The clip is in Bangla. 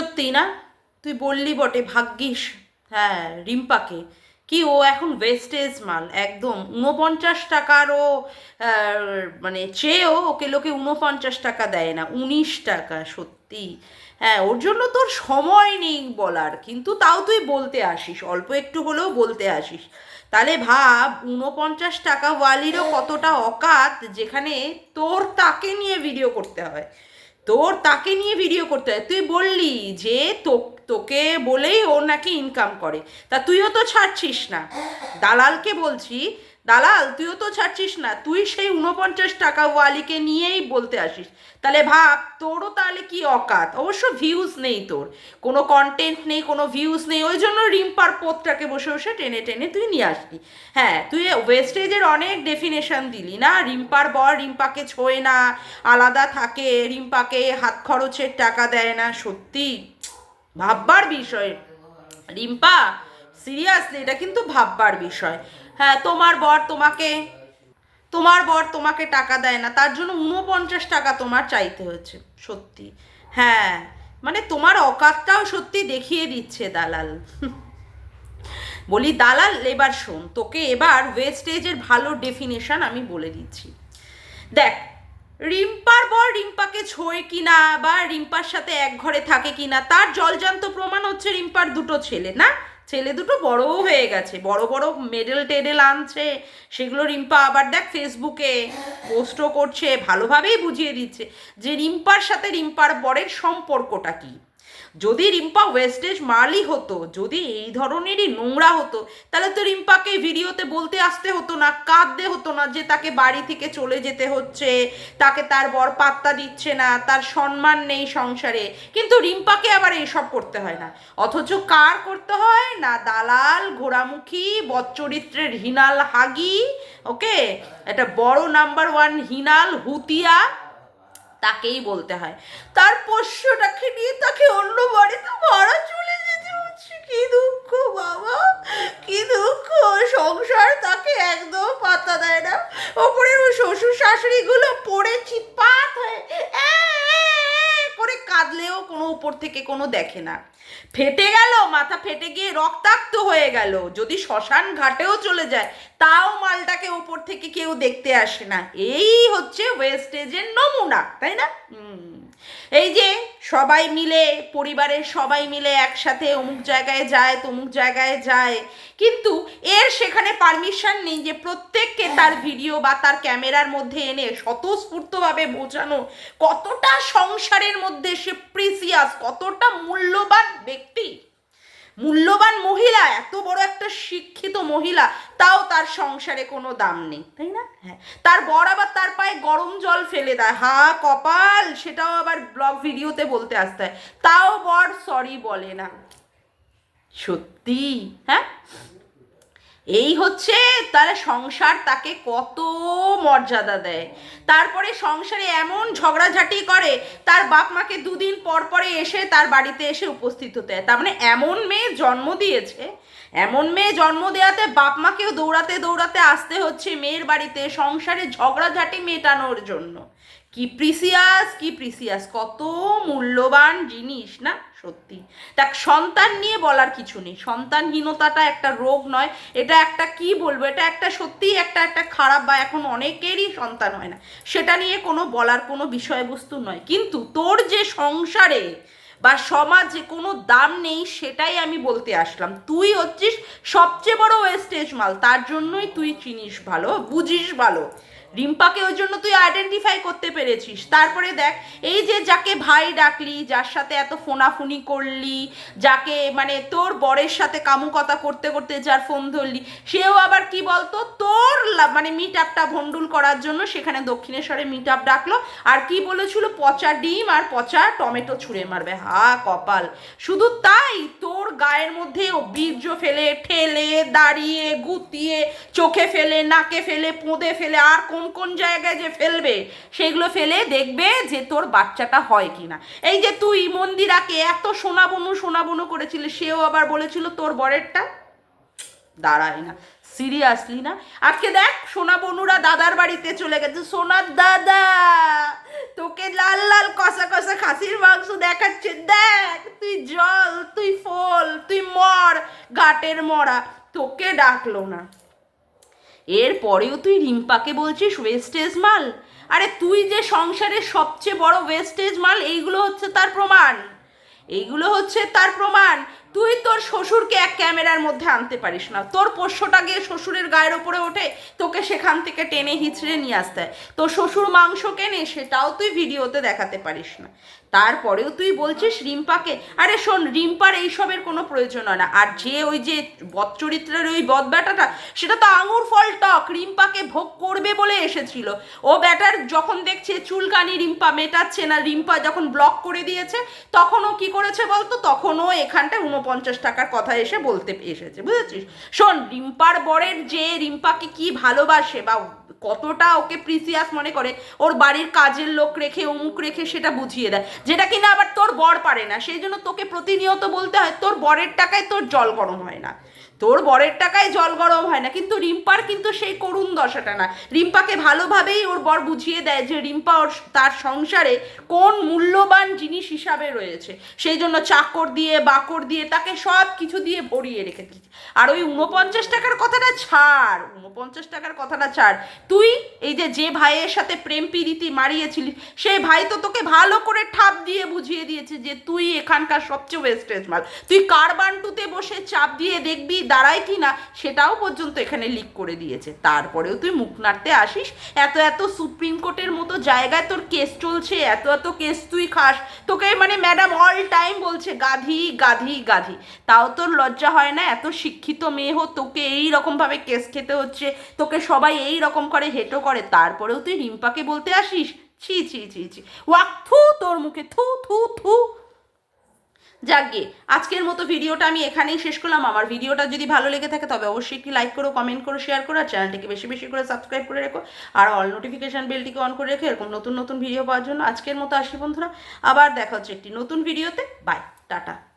সত্যি না? তুই বললি বটে, ভাগ্যিস। হ্যাঁ রিম্পাকে। কি ও এখন ওয়েস্টেজ মাল, একদম উনপঞ্চাশ টাকারও মানে চেয়েও ওকে লোকে উনপঞ্চাশ টাকা দেয় না, উনিশ টাকা, সত্যি। হ্যাঁ ওর জন্য তোর সময় নেই বলার, কিন্তু তাও তুই বলতে আসিস, অল্প একটু হলেও বলতে আসিস। তাহলে ভাব উনপঞ্চাশ টাকা ওয়ালিরও কতটা অকাত, যেখানে তোর তাকে নিয়ে ভিডিও করতে হয়। তোর তাকে নিয়ে ভিডিও করতে হয়। তুই বললি যে তো- তোকে বলেই ও নাকি ইনকাম করে। তা তুইও তো ছাড়ছিস না। দালালকে বলছি দালাল, তুইও তো ছাড়ছিস না। তুই সেই উনপঞ্চাশ টাকা ওয়ালিকে নিয়েই বলতে আসিস। তাহলে ভাব, তোরও তাহলে কি অকাত? অবশ্য ভিউজ নেই তোর। কোনো কন্টেন্ট নেই, কোনো ভিউজ নেই। ওই জন্য রিম্পার পোতটাকে বসে বসে টেনে টেনে তুই নিয়ে আসলি। হ্যাঁ তুই ওয়েস্টেজের অনেক ডেফিনেশন দিলি না? রিম্পার বর রিম্পাকে ছোঁয় না, আলাদা থাকে, রিম্পাকে হাত খরচের টাকা দেয় না। সত্যি, ভাববার বিষয়। রিম্পা সিরিয়াসলি এটা কিন্তু ভাববার বিষয়। হ্যাঁ তোমার বর তোমাকে, তোমার বর তোমাকে টাকা দেয় না। তার জন্য উনপঞ্চাশ টাকা তোমার চাইতে হয়েছে, সত্যি। হ্যাঁ মানে তোমার অকাতটাও সত্যি দেখিয়ে দিচ্ছে দালাল। বলি, দালাল, এবার শোন, তোকে এবার ওয়েস্টেজের ভালো ডেফিনেশন আমি বলে দিচ্ছি। দেখ, রিম্পার বর রিম্পাকে ছোঁয় কিনা বা রিম্পার সাথে এক ঘরে থাকে কিনা, তার জলজান্ত প্রমাণ হচ্ছে রিম্পার দুটো ছেলে, না? ছেলে দুটো বড়ও হয়ে গেছে, বড় বড় মেডেল টেডেল আনছে, সেগুলো রিম্পা আবার দেখ ফেসবুকে পোস্টও করছে, ভালোভাবেই বুঝিয়ে দিচ্ছে যে রিম্পার সাথে রিম্পার বরের সম্পর্কটা কী। যদি রিম্পা ওয়েস্টেজ মারলি হতো, যদি এই ধরনেরই নোংরা হতো, তাহলে তো রিম্পাকে ভিডিওতে বলতে আসতে হতো না, কাঁদতে হতো না যে তাকে বাড়ি থেকে চলে যেতে হচ্ছে, তাকে তার বর পাত্তা দিচ্ছে না, তার সম্মান নেই সংসারে। কিন্তু রিম্পাকে আবার এইসব করতে হয় না। অথচ কার করতে হয়? না দালাল, ঘোড়ামুখী বচ্চরিত্রের হিনাল হাগি, ওকে? একটা বড় নাম্বার ওয়ান হিনাল, হুতিয়া তাকেই বলতে হয়। তার পোষ্যটাকে নিয়ে তাকে অন্য বাড়িতে ভাড়া চলে যেতে হচ্ছে কি দুঃখ বাবা কি দুঃখ সংসার তাকে একদম পাত্তা দেয় না ওপরে ওই শ্বশুর শাশুড়িগুলো পড়ে চিৎপাত হয়ে "এ, এ, এ" করে কাঁদলেও কোনো উপর থেকে কোনো দেখে না। ফেটে গেল, মাথা ফেটে গিয়ে রক্তাক্ত হয়ে গেল। যদি শ্মশান ঘাটেও চলে যায়, তাও মালটাকে ওপর থেকে কেউ দেখতে আসে না। এই হচ্ছে ওয়েস্টেজের নমুনা, তাই না? হুম। এই যে সবাই মিলে, পরিবারের সবাই মিলে একসাথে অমুক জায়গায় যায়, তমুক জায়গায় যায়, কিন্তু এর সেখানে পারমিশন নেই যে প্রত্যেককে তার ভিডিও বা তার ক্যামেরার মধ্যে এনে স্বতঃস্ফূর্তভাবে বোঝানো কতটা সংসারের মধ্যে সে প্রিসিয়াস কতটা মূল্যবান ব্যক্তি। মূল্যবান মহিলা, এত বড় একটা শিক্ষিত মহিলা, তাও তার সংসারে কোনো দাম নেই, তাই না? হ্যাঁ। তার বর আবার তার পায়ে গরম জল ফেলে দেয়। হা, কপাল! সেটাও আবার ব্লগ ভিডিওতে বলতে আসতে হয়। তাও বর সরি বলে না। সত্যি হ্যাঁ? এই হচ্ছে তারা সংসার তাকে কত মর্যাদা দেয়। তারপরে সংসারে এমন ঝগড়াঝাটি করে, তার বাপ মাকে দুদিন পর পরে এসে তার বাড়িতে এসে উপস্থিত হতে হয়। তার মানে এমন মেয়ে জন্ম দিয়েছে এমন মেয়ে জন্ম দেওয়াতে বাপ মাকেও দৌড়াতে দৌড়াতে আসতে হচ্ছে মেয়ের বাড়িতে, সংসারে ঝগড়াঝাটি মেটানোর জন্য। কি প্রিসিয়াস কি প্রিসিয়াস কত মূল্যবান জিনিস না? সত্যি। দেখ, সন্তান নিয়ে বলার কিছু নেই। সন্তানহীনতাটা একটা রোগ নয়। এটা একটা কি বলব? এটা একটা সত্যিই একটা একটা খারাপ বা এখন অনেকেরই সন্তান হয় না। সেটা নিয়ে কোনো বলার কোনো বিষয়বস্তু নয়। কিন্তু তোর যে সংসারে বা সমাজে কোনো দাম নেই সেটাই আমি বলতে আসলাম। তুই হচ্ছিস সবচেয়ে বড় ওয়েস্টেজ মাল, তার জন্যই তুই চিনিস ভালো, বুঝিস ভালো। রিম্পাকে ওই জন্য তুই আইডেন্টিফাই করতে পেরেছিস। তারপরে দেখ, এই যে যাকে ভাই ডাকলি, যার সাথে এত ফোনাফুনি করলি, যাকে মানে তোর বরের সাথে কামুকতা করতে করতে যার ফোন ধরলি, সেও আবার কি বলতো? তোর মানে মিট আপটা ভন্ডুল করার জন্য সেখানে দক্ষিণেশ্বরে মিট আপ ডাকলো। আর কি বলেছিল? পচা ডিম আর পচা টমেটো ছুঁড়ে মারবে, হা। কপাল। শুধু তাই তোর গায়ের মধ্যে ও বীর্য ফেলে, ঠেলে, দাঁড়িয়ে, গুতিয়ে, চোখে ফেলে, নাকে ফেলে, পোঁদে ফেলে, আর কোন কোন জায়গায় যে ফেলবে, সেগুলো ফেলে দেখবে যে তোর বাচ্চাটা হয় কিনা। এই যে তুই মন্দিরাকে এত সোনাবনু সোনাবনু সোনা করেছিলি সেও আবার বলেছিল তোর বরেরটা দাঁড়ায় না। সিরিয়াসলি না? আজকে দেখ, সোনা বনুরা দাদার বাড়িতে চলে গেছে। সোনার দাদা, তোকে লাল লাল কষা কষা খাসির মাংস দেখাচ্ছে। দেখ, তুই জল, তুই ফল, তুই মর, ঘাটের মরা। তোকে ডাকলো না। এরপরেও তুই রিম্পাকে বলছিস ওয়েস্টেজ মাল? আরে তুই যে সংসারের সবচেয়ে বড় ওয়েস্টেজ মাল, এইগুলো হচ্ছে তার প্রমাণ। এইগুলো হচ্ছে তার প্রমাণ। তুই তোর শ্বশুরকে এক ক্যামেরার মধ্যে আনতে পারিস না। তোর পোষ্যটা গিয়ে শ্বশুরের গায়ের ওপরে ওঠে, তোকে সেখান থেকে টেনে হিচড়ে নিয়ে আসতে হয়। তোর শ্বশুর মাংস কেনে, সেটাও তুই ভিডিওতে দেখাতে পারিস না। তারপরেও তুই বলছিস রিম্পাকে, আরে শোন, রিম্পার এইসবের কোনো প্রয়োজন হয় না। আর যে ওই যে বদচরিত্রের ওই বদ ব্যাটাটা সেটা তো আঙুর ফল টক, রিম্পাকে ভোগ করবে বলে এসেছিল। ও ব্যাটার যখন দেখছে চুলকানি রিম্পা মেটাচ্ছে না, রিম্পা যখন ব্লক করে দিয়েছে, তখন ও কি করেছে বলতো? তখন ও এখানটায় উনপঞ্চাশ টাকার কথা এসে বলতে এসেছে, বুঝেছিস? শোন, রিম্পার বরের যে রিম্পাকে কি ভালোবাসে বা কতটা ওকে প্রিসিয়াস মনে করে, ওর বাড়ির কাজের লোক রেখে, অমুক রেখে সেটা বুঝিয়ে দেয়। যেটা কিনা আবার তোর বর পারে না, সেই জন্য তোকে প্রতিনিয়ত বলতে হয়, তোর বরের টাকায় তোর জল গরম হয় না। তোর বরের টাকায় জল গরম হয় না, কিন্তু রিম্পার কিন্তু সেই করুণ দশাটা না। রিম্পাকে ভালোভাবেই ওর বর বুঝিয়ে দেয় যে রিম্পা ওর তার সংসারে কোন মূল্যবান জিনিস হিসাবে রয়েছে। সেই জন্য চাকর দিয়ে, বাকর দিয়ে, তাকে সব কিছু দিয়ে ভরিয়ে রেখে দিচ্ছে আর ওই উনপঞ্চাশ টাকার কথাটা ছাড় উনপঞ্চাশ টাকার কথাটা ছাড়। তুই এই যে যে ভাইয়ের সাথে প্রেম প্রীতি মারিয়েছিলি, সেই ভাই তো তোকে ভালো করে ঠাপ দিয়ে বুঝিয়ে দিয়েছে যে তুই এখানকার সবচেয়ে ওয়েস্টেজ মাল। তুই কার বান্টুতে বসে চাপ দিয়ে দেখবি দাঁড়ায় কি না সেটাও পর্যন্ত এখানে লিক করে দিয়েছে। তারপরেও তুই মুখ নাড়তে আসিস, এত এত সুপ্রিম কোর্টের মতো জায়গায় তোর কেস চলছে, এত এত কেস তুই খাস, তোকে মানে ম্যাডাম অল টাইম বলছে, গাধি গাধি গাধি। তাও তোর লজ্জা হয় না, এত শিক্ষিত মেয়ে হো, তোকে এই রকমভাবে কেস খেতে হচ্ছে, তোকে সবাই এই রকম করে হেঁটো করে। তারপরেও তুই রিম্পাকে বলতে আসিস, ছি ছি ছি ছি। ওয়াক থু তোর মুখে, থু থু থু। যাকে আজকের মতো ভিডিওটা আমি এখানেই শেষ করলাম। আমার ভিডিওটা যদি ভালো লেগে থাকে, তবে অবশ্যই একটি লাইক করো কমেন্ট করো শেয়ার করো, আর চ্যানেলটিকে বেশি বেশি করে সাবস্ক্রাইব করে রেখো। আর অল নোটিফিকেশান বেলটিকে অন করে রেখো, এরকম নতুন নতুন ভিডিও পাওয়ার জন্য। আজকের মতো আসি বন্ধুরা, আবার দেখা হচ্ছে একটি নতুন ভিডিওতে বাই টাটা।